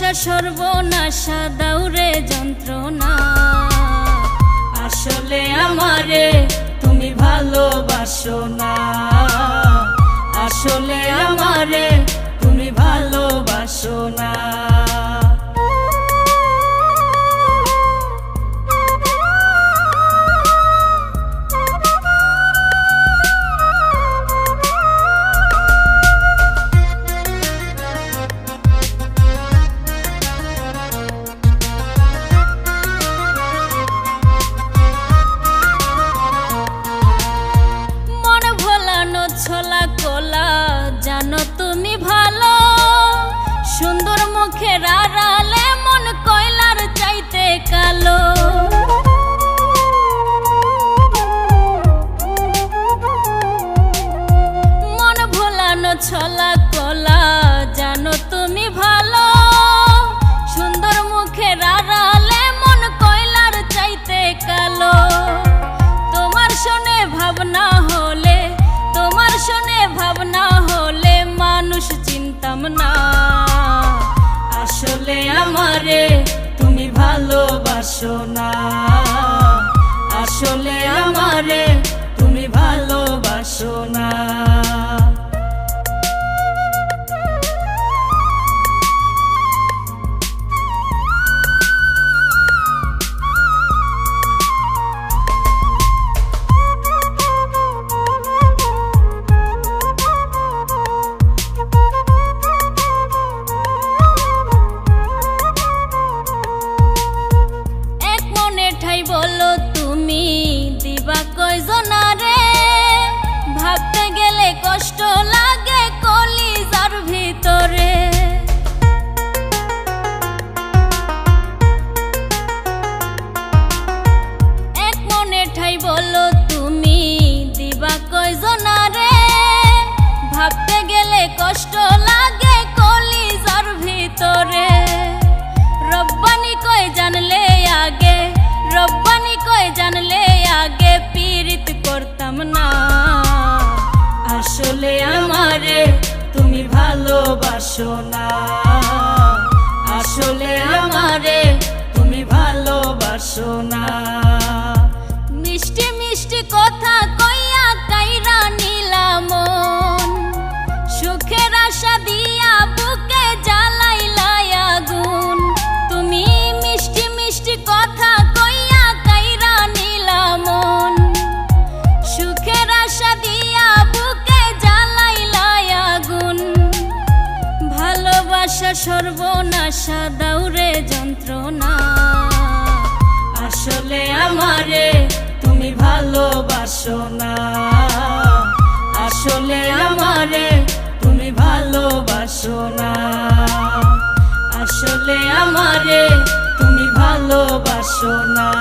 আশা সর্বনাশা দাউরে যন্ত্রণা। আসলে আমারে তুমি ভালোবাসো না। ছলা কলা, জানো তুমি ভালো। সুন্দর মুখে আড়ালে মন কয়লার চাইতে কালো। তোমার শুনে ভাবনা হলে, তোমার শুনে ভাবনা হলে মানুষ চিনতাম না। আসলে আমারে তুমি ভালোবাসো না। আসলে আমারে তুমি ভালোবাসো না। কষ্ট লাগে কলিজার ভিতরে। রব্বানি কই জানলে আগে, রব্বানি কই জানলে আগে পীড়িত করতাম না। আসলে আমারে তুমি ভালোবাসো না। ভালোবাসা সর্বনাশা দাউরে যন্ত্রণা। আসলে আমারে তুমি ভালোবাসো না। আসলে আমারে তুমি ভালোবাসো না। আসলে আমারে তুমি ভালোবাসো না।